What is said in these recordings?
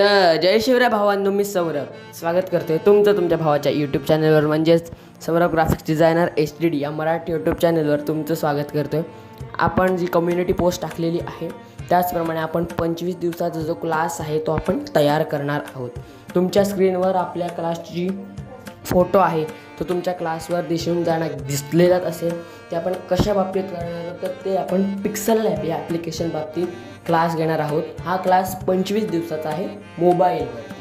तर जय शिवराय भावांनो मी सौरभ. स्वागत करतोय तुमचं तुमच्या भावाच्या यूट्यूब चॅनलवर म्हणजेच Saurabh graphics designer H D D या मराठी यूट्यूब चॅनलवर तुमचं स्वागत करतोय. आपण जी कम्युनिटी पोस्ट टाकलेली आहे त्याचप्रमाणे आपण पंचवीस दिवसाचा जो क्लास आहे तो आपण तयार करणार आहोत. तुमच्या स्क्रीनवर आपल्या क्लासची फोटो आहे. तो तुमच्या क्लासवर दिसून जाणार दिसलेलाच असेल ते आपण कशा बाबतीत करणार आहोत तर ते आपण पिक्सल लॅब या ॲप्लिकेशन बाबतीत क्लास घेणार आहोत. हा क्लास पंचवीस दिवसाचा आहे मोबाईलवरती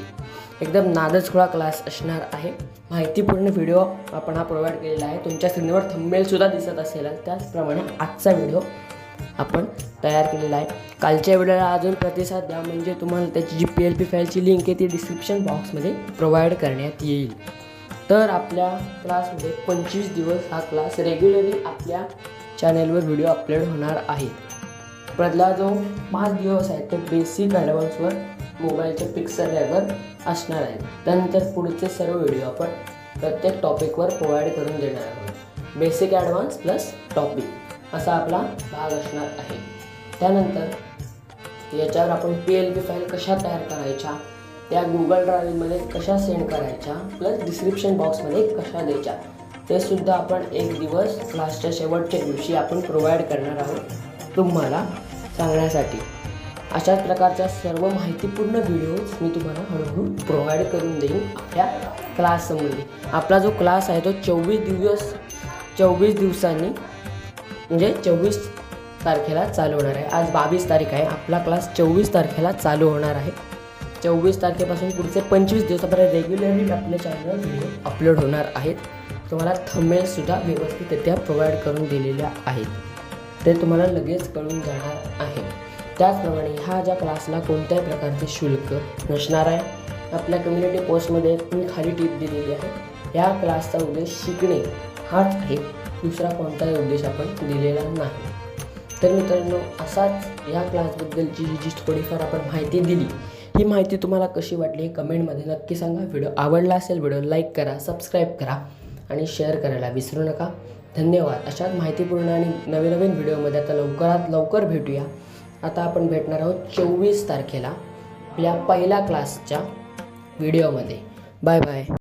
एकदम नादचखोळा क्लास असणार आहे. माहितीपूर्ण व्हिडिओ आपण हा प्रोव्हाइड केलेला आहे. तुमच्या स्क्रीनवर थंबेलसुद्धा दिसत असेल त्याचप्रमाणे आजचा व्हिडिओ आपण तयार केलेला आहे. कालच्या व्हिडिओला अजून प्रतिसाद द्या म्हणजे तुम्हाला त्याची जी पी एल पी फाईलची लिंक आहे ती डिस्क्रिप्शन बॉक्समध्ये प्रोव्हाइड करण्यात येईल. तर आपल्या क्लासमध्ये पंचवीस दिवस हा क्लास रेग्युलरली आपल्या चॅनेलवर व्हिडिओ अपलोड होणार आहे. पहिला जो पाच दिवस आहे ते बेसिक ॲडव्हान्सवर मोबाईलच्या पिक्सल लॅबवर असणार आहे. त्यानंतर पुढचे सर्व व्हिडिओ आपण प्रत्येक टॉपिकवर प्रोव्हाइड करून देणार आहोत. बेसिक ॲडव्हान्स प्लस टॉपिक असा आपला भाग असणार आहे. त्यानंतर याच्यावर आपण पी एल बी फाईल कशा तयार करायच्या त्या गुगल ड्राईव्हमध्ये कशा सेंड करायच्या प्लस डिस्क्रिप्शन बॉक्समध्ये कशा द्यायच्या ते सुद्धा आपण एक दिवस क्लासच्या शेवटच्या दिवशी आपण प्रोव्हाइड करणार आहोत तुम्हाला सांगण्यासाठी. अशाच प्रकारच्या सर्व माहितीपूर्ण व्हिडिओज मी तुम्हाला हळूहळू प्रोव्हाइड करून देईन आपल्या क्लाससंबंधी आपला जो क्लास आहे तो चोवीस दिवस चोवीस दिवसांनी म्हणजे चोवीस तारखेला चालू होणार आहे. आज बावीस तारीख आहे. आपला क्लास चोवीस तारखेला चालू होणार आहे. चोवीस तारखेपासून पुढचे पंचवीस दिवसापर्यंत रेग्युलरली आपल्या चॅनलवर व्हिडिओ अपलोड होणार आहेत. तुम्हाला थंबनेलसुद्धा व्यवस्थितरित्या प्रोव्हाइड करून दिलेल्या आहेत. ते तुम्हाला लगेच कळून जाणार आहे. त्याचप्रमाणे ह्या ज्या क्लासला कोणत्याही प्रकारचे शुल्क नसणार आहे आपल्या कम्युनिटी पोस्टमध्ये मी खाली टीप दिलेली आहे. या क्लासचा उद्देश शिकणे हाच आहे. दुसरा कोणताही उद्देश आपण दिलेला नाही. तर मित्रांनो असाच या क्लासबद्दलची ही जी थोडीफार आपण माहिती दिली ही माहिती तुम्हाला कशी वाटली हे कमेंटमध्ये नक्की सांगा. व्हिडिओ आवडला असेल व्हिडिओ लाईक करा सबस्क्राईब करा आणि शेअर करायला विसरू नका. धन्यवाद. अशाच माहितीपूर्ण आणि नवीन नवीन व्हिडिओमध्ये आता लवकरात लवकर भेटूया. आता आपण भेटणार आहोत चोवीस तारखेला आपल्या पहिल्या क्लासच्या व्हिडिओमध्ये. Bye bye.